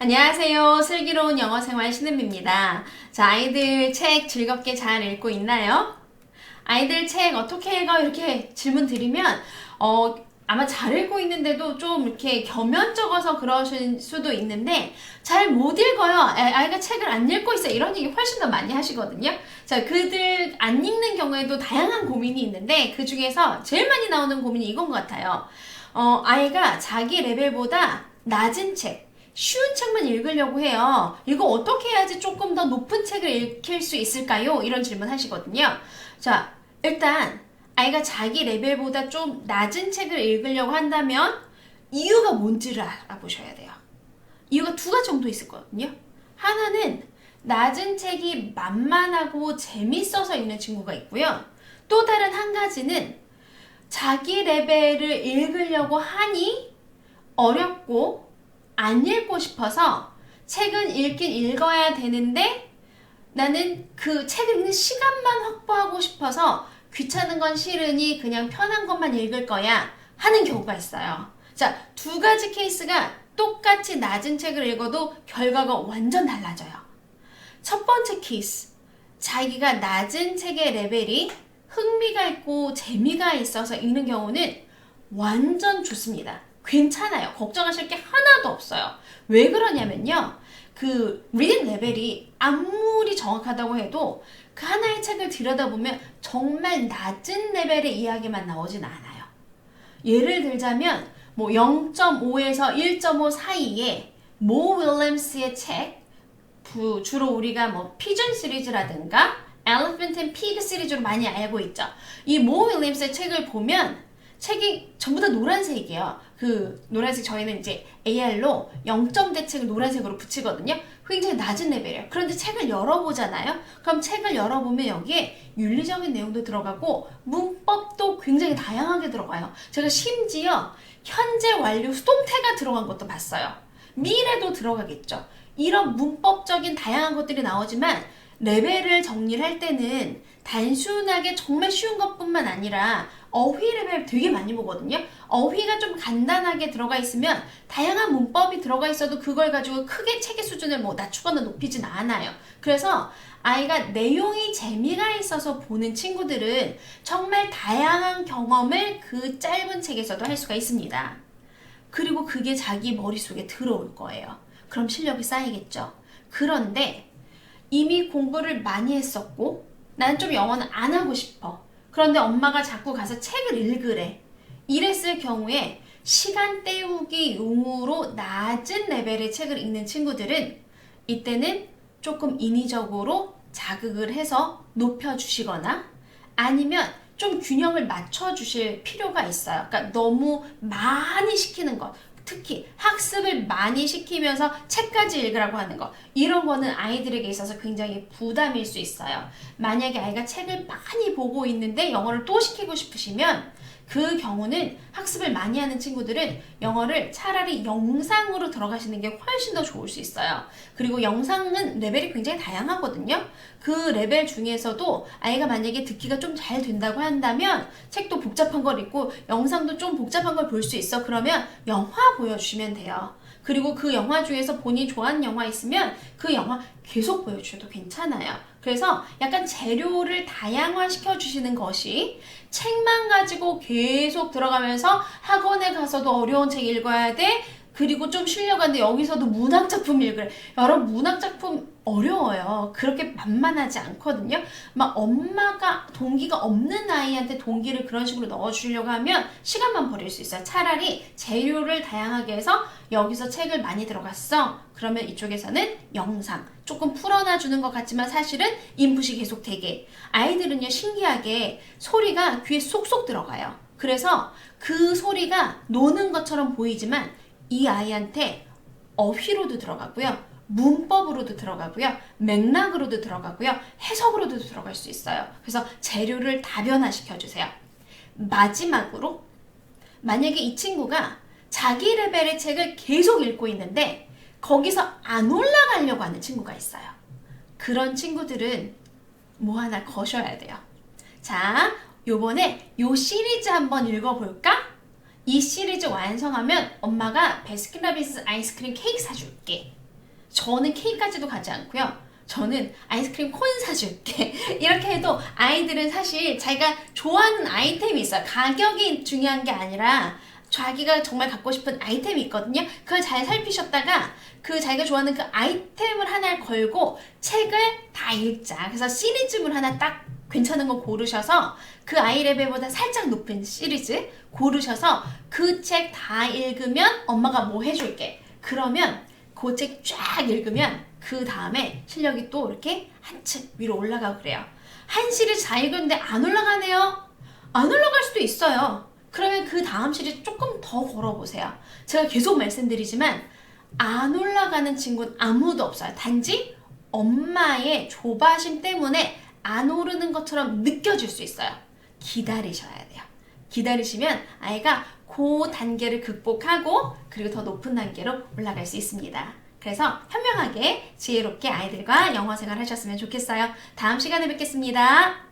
안녕하세요. 슬기로운 영어 생활 신은미입니다. 자, 아이들 책 즐겁게 잘 읽고 있나요? 아이들 책 어떻게 읽어? 이렇게 질문 드리면, 어, 아마 잘 읽고 있는데도 좀 이렇게 겸연 적어서 그러실 수도 있는데, 잘 못 읽어요. 아- 아이가 책을 안 읽고 있어. 이런 얘기 훨씬 더 많이 하시거든요. 자, 그들 안 읽는 경우에도 다양한 고민이 있는데, 그 중에서 제일 많이 나오는 고민이 이건 것 같아요. 어, 아이가 자기 레벨보다 낮은 책, 쉬운 책만 읽으려고 해요. 이거 어떻게 해야지 조금 더 높은 책을 읽힐 수 있을까요? 이런 질문 하시거든요. 자, 일단 아이가 자기 레벨보다 좀 낮은 책을 읽으려고 한다면 이유가 뭔지를 알아보셔야 돼요. 이유가 두 가지 정도 있을 거거든요. 하나는 낮은 책이 만만하고 재밌어서 읽는 친구가 있고요. 또 다른 한 가지는 자기 레벨을 읽으려고 하니 어렵고 안 읽고 싶어서 책은 읽긴 읽어야 되는데 나는 그 책을 읽는 시간만 확보하고 싶어서 귀찮은 건 싫으니 그냥 편한 것만 읽을 거야 하는 경우가 있어요. 자, 두 가지 케이스가 똑같이 낮은 책을 읽어도 결과가 완전 달라져요. 첫 번째 케이스. 자기가 낮은 책의 레벨이 흥미가 있고 재미가 있어서 읽는 경우는 완전 좋습니다. 괜찮아요. 걱정하실 게 하나도 없어요. 왜 그러냐면요. 그 리딩 레벨이 아무리 정확하다고 해도 그 하나의 책을 들여다보면 정말 낮은 레벨의 이야기만 나오진 않아요. 예를 들자면 뭐 0.5에서 1.5 사이에 모 윌리엄스의 책 부- 주로 우리가 뭐 피전 시리즈라든가 Elephant and Pig 시리즈로 많이 알고 있죠. 이 모 윌리엄스의 책을 보면 책이 전부 다 노란색이에요. 그 노란색 저희는 이제 AR로 0점대 책을 노란색으로 붙이거든요. 굉장히 낮은 레벨이에요. 그런데 책을 열어보잖아요. 그럼 책을 열어보면 여기에 윤리적인 내용도 들어가고 문법도 굉장히 다양하게 들어가요. 제가 심지어 현재 완료 수동태가 들어간 것도 봤어요. 미래도 들어가겠죠. 이런 문법적인 다양한 것들이 나오지만 레벨을 정리를 할 때는 단순하게 정말 쉬운 것뿐만 아니라 어휘 레벨 되게 많이 보거든요. 어휘가 좀 간단하게 들어가 있으면 다양한 문법이 들어가 있어도 그걸 가지고 크게 책의 수준을 뭐 낮추거나 높이진 않아요. 그래서 아이가 내용이 재미가 있어서 보는 친구들은 정말 다양한 경험을 그 짧은 책에서도 할 수가 있습니다. 그리고 그게 자기 머릿속에 들어올 거예요. 그럼 실력이 쌓이겠죠. 그런데 이미 공부를 많이 했었고 난좀 영어는 안 하고 싶어. 그런데 엄마가 자꾸 가서 책을 읽으래. 이랬을 경우에 시간 때우기 용으로 낮은 레벨의 책을 읽는 친구들은 이때는 조금 인위적으로 자극을 해서 높여주시거나 아니면 좀 균형을 맞춰 주실 필요가 있어요. 그러니까 너무 많이 시키는 것. 특히 학습을 많이 시키면서 책까지 읽으라고 하는 거 이런 거는 아이들에게 있어서 굉장히 부담일 수 있어요. 만약에 아이가 책을 많이 보고 있는데 영어를 또 시키고 싶으시면 그 경우는 학습을 많이 하는 친구들은 영어를 차라리 영상으로 들어가시는 게 훨씬 더 좋을 수 있어요. 그리고 영상은 레벨이 굉장히 다양하거든요. 그 레벨 중에서도 아이가 만약에 듣기가 좀 잘 된다고 한다면 책도 복잡한 걸 읽고 영상도 좀 복잡한 걸 볼 수 있어. 그러면 영화 보여주시면 돼요. 그리고 그 영화 중에서 본인이 좋아하는 영화 있으면 그 영화 계속 보여주셔도 괜찮아요. 그래서 약간 재료를 다양화시켜 주시는 것이 책만 가지고 계속 들어가면서 학원에 가서도 어려운 책 읽어야 돼. 그리고 좀 쉬려고 하는데 여기서도 문학작품 읽으래. 여러분, 문학작품 어려워요. 그렇게 만만하지 않거든요. 막 엄마가 동기가 없는 아이한테 동기를 그런 식으로 넣어주려고 하면 시간만 버릴 수 있어요. 차라리 재료를 다양하게 해서 여기서 책을 많이 들어갔어. 그러면 이쪽에서는 영상. 조금 풀어놔주는 것 같지만 사실은 인풋이 계속 되게. 아이들은요, 신기하게 소리가 귀에 쏙쏙 들어가요. 그래서 그 소리가 노는 것처럼 보이지만 이 아이한테 어휘로도 들어가고요. 문법으로도 들어가고요. 맥락으로도 들어가고요. 해석으로도 들어갈 수 있어요. 그래서 재료를 다변화시켜 주세요. 마지막으로 만약에 이 친구가 자기 레벨의 책을 계속 읽고 있는데 거기서 안 올라가려고 하는 친구가 있어요. 그런 친구들은 뭐 하나 거셔야 돼요. 자, 요번에 요 시리즈 한번 읽어볼까? 이 시리즈 완성하면 엄마가 베스킨라빈스 아이스크림 케이크 사줄게. 저는 케이크까지도 가지 않고요. 저는 아이스크림 콘 사줄게. 이렇게 해도 아이들은 사실 자기가 좋아하는 아이템이 있어요. 가격이 중요한 게 아니라 자기가 정말 갖고 싶은 아이템이 있거든요. 그걸 잘 살피셨다가 그 자기가 좋아하는 그 아이템을 하나 걸고 책을 다 읽자. 그래서 시리즈물 하나 딱 괜찮은 거 고르셔서 그 아이 레벨보다 살짝 높은 시리즈 고르셔서 그 책 다 읽으면 엄마가 뭐 해줄게. 그러면 그 책 쫙 읽으면 그 다음에 실력이 또 이렇게 한층 위로 올라가고 그래요. 한 시리즈 다 읽었는데 안 올라가네요? 안 올라갈 수도 있어요. 그러면 그 다음 시리즈 조금 더 걸어보세요. 제가 계속 말씀드리지만 안 올라가는 친구는 아무도 없어요. 단지 엄마의 조바심 때문에 안 오르는 것처럼 느껴질 수 있어요. 기다리셔야 돼요. 기다리시면 아이가 그 단계를 극복하고 그리고 더 높은 단계로 올라갈 수 있습니다. 그래서 현명하게 지혜롭게 아이들과 영어 생활 하셨으면 좋겠어요. 다음 시간에 뵙겠습니다.